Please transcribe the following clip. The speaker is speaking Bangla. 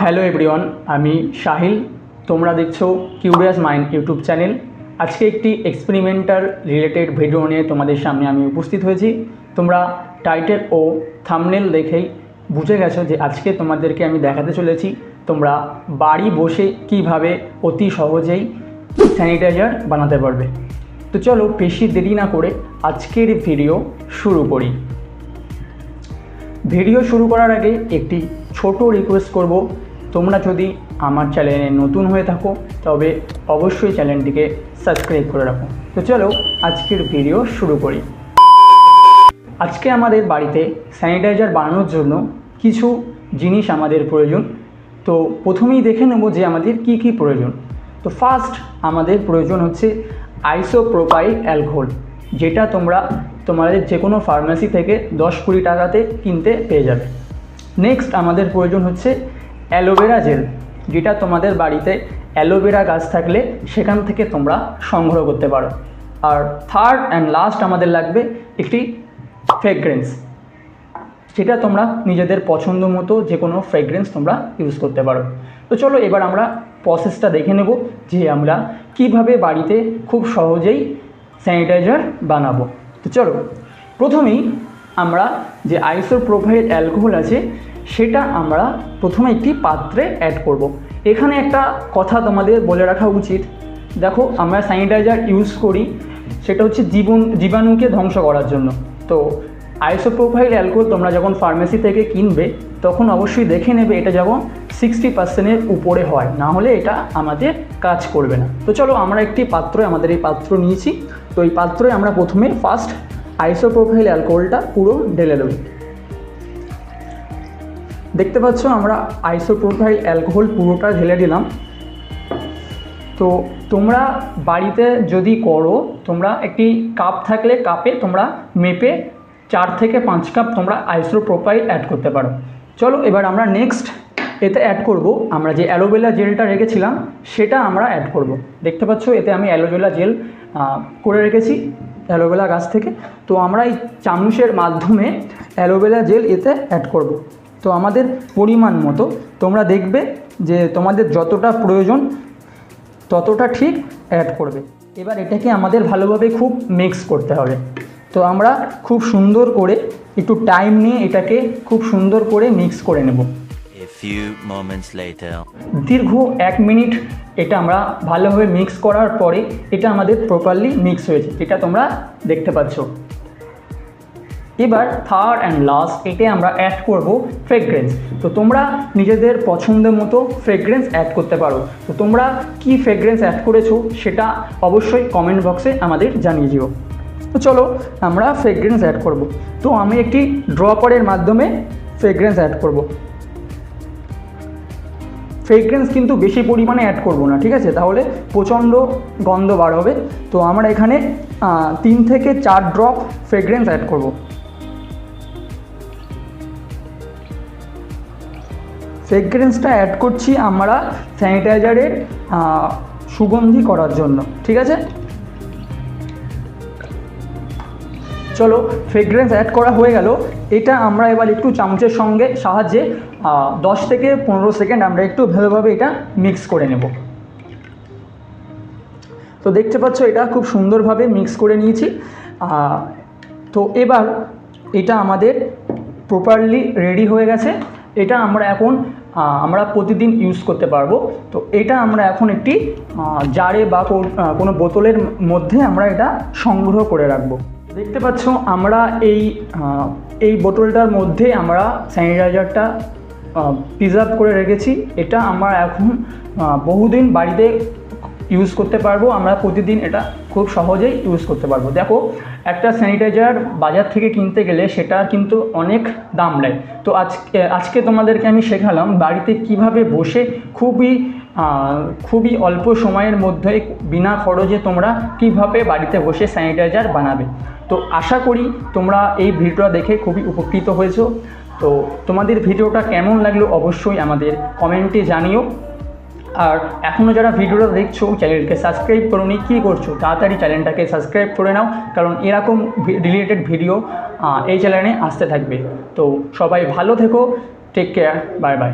হ্যালো এভরিওয়ান আমি সাহিল তোমরা দেখছ কিউরিয়াস মাইন্ড ইউটিউব চ্যানেল আজকে একটি এক্সপেরিমেন্টাল রিলেটেড ভিডিও নিয়ে তোমাদের সামনে আমি উপস্থিত হয়েছি। তোমরা টাইটেল ও থামনেল দেখেই বুঝে গেছো যে আজকে তোমাদেরকে আমি দেখাতে চলেছি। তোমরা বাড়ি বসে কীভাবে অতি সহজেই স্যানিটাইজার বানাতে পারবে। তো চলো বেশি দেরি না করে আজকের ভিডিও শুরু করি। ভিডিও শুরু করার আগে একটি ছোট রিকোয়েস্ট করব। তোমরা যদি আমার চ্যানেলে নতুন হয়ে থাকো, তবে অবশ্যই চ্যানেলটিকে সাবস্ক্রাইব করে রাখো। তো চলো, আজকের ভিডিও শুরু করি। আজকে আমাদের বাড়িতে স্যানিটাইজার বানানোর জন্য কিছু জিনিস আমাদের প্রয়োজন। তো প্রথমেই দেখে নেব যে আমাদের কি কি প্রয়োজন। তো ফার্স্ট আমাদের প্রয়োজন হচ্ছে আইসোপ্রোপাইল অ্যালকোহল যেটা তোমরা তোমাদের যে কোনো ফার্মেসি থেকে দশ কুড়ি টাকাতে কিনতে পেয়ে যাবে। নেক্সট আমাদের প্রয়োজন হচ্ছে অ্যালোভেরা জেল, যেটা তোমাদের বাড়িতে অ্যালোভেরা গাছ থাকলে সেখান থেকে তোমরা সংগ্রহ করতে পারো। আর থার্ড অ্যান্ড লাস্ট আমাদের লাগবে একটি ফ্রেগরেন্স সেটা তোমরা নিজেদের পছন্দ মতো যে কোনো ফ্রেগরেন্স তোমরা ইউজ করতে পারো। তো চলো এবার আমরা প্রসেসটা দেখে নেব যে আমরা কীভাবে বাড়িতে খুব সহজেই স্যানিটাইজার বানাবো। তো চলো, প্রথমেই আমরা যে আইসোপ্রোফাইল অ্যালকোহল আছে, সেটা আমরা প্রথমে একটি পাত্রে অ্যাড করব। এখানে একটা কথা তোমাদের বলে রাখা উচিত। দেখো, আমরা স্যানিটাইজার ইউজ করি, সেটা হচ্ছে জীবন, জীবাণুকে ধ্বংস করার জন্য। তো আইসোপ্রোফাইল অ্যালকোহল তোমরা যখন ফার্মেসি থেকে কিনবে, তখন অবশ্যই দেখে নেবে এটা যেমন সিক্সটি পার্সেন্টের উপরে হয়, না হলে এটা আমাদের কাজ করবে না। তো চলো আমরা একটি পাত্রে আমাদের এই পাত্র নিয়েছি। তো এই পাত্রে আমরা প্রথমে ফার্স্ট আইসোপ্রোফাইল অ্যালকোহলটা পুরো ঢেলে দেবো। দেখতে পাচ্ছ আমরা আইসোপ্রোফাইল অ্যালকোহল পুরোটা ঢেলে দিলাম। তো তোমরা বাড়িতে যদি করো, তোমরা একটি কাপ থাকলে কাপে তোমরা মেপে চার থেকে পাঁচ কাপ তোমরা আইসোপ্রোফাইল অ্যাড করতে পারো। চলো এবার আমরা নেক্সট এতে অ্যাড করব। আমরা যে অ্যালোভেরা জেলটা রেখেছিলাম, সেটা আমরা অ্যাড করব। দেখতে পাচ্ছ, এতে আমি অ্যালোভেরা জেল করে রেখেছি। অ্যালোভেরা গাছ থেকে। তো আমরা এই চামচের মাধ্যমে অ্যালোভেরা জেল এতে অ্যাড করব। তো আমাদের পরিমাণ মতো তোমরা দেখবে যে তোমাদের যতটা প্রয়োজন ততটা ঠিক অ্যাড করবে। এবার এটাকে আমাদের ভালোভাবে খুব মিক্স করতে হবে। তো আমরা খুব সুন্দর করে একটু টাইম নিয়ে এটাকে খুব সুন্দর করে মিক্স করে নেব। Few moments later. দীর্ঘ এক মিনিট এটা আমরা ভালোভাবে মিক্স করার পরে এটা আমাদের প্রপারলি মিক্স হয়েছে, এটা তোমরা দেখতে পাচ্ছ। এবার থার্ড অ্যান্ড লাস্ট এতে আমরা অ্যাড করব ফ্রেগরেন্স তো তোমরা নিজেদের পছন্দ মতো ফ্রেগরেন্স অ্যাড করতে পারো। তো তোমরা কি ফ্রেগরেন্স অ্যাড করেছ সেটা অবশ্যই কমেন্ট বক্সে আমাদের জানিয়ে দিও। তো চলো আমরা ফ্রেগরেন্স অ্যাড করব। তো আমি একটি ড্রপারের মাধ্যমে ফ্রেগরেন্স অ্যাড করব। ফ্রেগরেন্স কিন্তু বেশি পরিমাণে অ্যাড করব না, ঠিক আছে? তাহলে প্রচণ্ড গন্ধ বার হবে। তো আমরা এখানে তিন থেকে চার ড্রপ ফ্রেগরেন্স অ্যাড করব। ফ্রেগরেন্সটা অ্যাড করছি আমরা স্যানিটাইজারের সুগন্ধি করার জন্য, ঠিক আছে? চলো ফ্রেগরেন্স অ্যাড করা হয়ে গেল। এটা আমরা এবার একটু চামচের সঙ্গে সাহায্যে দশ থেকে পনেরো সেকেন্ড আমরা একটু ভালোভাবে এটা মিক্স করে নেব। তো দেখতে পাচ্ছ এটা খুব সুন্দরভাবে মিক্স করে নিয়েছি। তো এবার এটা আমাদের প্রপারলি রেডি হয়ে গেছে। এটা আমরা এখন আমরা প্রতিদিন ইউজ করতে পারব। তো এটা আমরা এখন একটি জারে বা কোনো বোতলের মধ্যে আমরা এটা সংগ্রহ করে রাখব। দেখতে পাচ্ছ আমরা এই এই বোতলটার মধ্যে আমরা স্যানিটাইজারটা প্রিজার্ভ করে রেখেছি। এটা আমরা এখন বহুদিন বাড়িতে ইউজ করতে পারব। আমরা প্রতিদিন এটা খুব সহজেই ইউজ করতে পারব। দেখো, একটা স্যানিটাইজার বাজার থেকে কিনতে গেলে সেটা কিন্তু অনেক দাম নেয়। তো আজকে আজকে তোমাদেরকে আমি শেখালাম বাড়িতে কীভাবে বসে খুবই খুবই অল্প সময়ের মধ্যে বিনা খরচে তোমরা কীভাবে বাড়িতে বসে স্যানিটাইজার বানাবে। তো আশা করি তোমরা এই ভিডিওটা দেখে খুবই উপকৃত হয়েছো। তো তোমাদের ভিডিওটা কেমন লাগল অবশ্যই আমাদের কমেন্টে জানিও। আর এখনও যারা ভিডিওটা দেখছ, চ্যানেলকে সাবস্ক্রাইব করো নি কী করছ? তাড়াতাড়ি চ্যানেলটাকে সাবস্ক্রাইব করে নাও, কারণ এরকম রিলেটেড ভিডিও এই চ্যানেলে আসতে থাকবে। তো সবাই ভালো থেকো টেক কেয়ার বাই বাই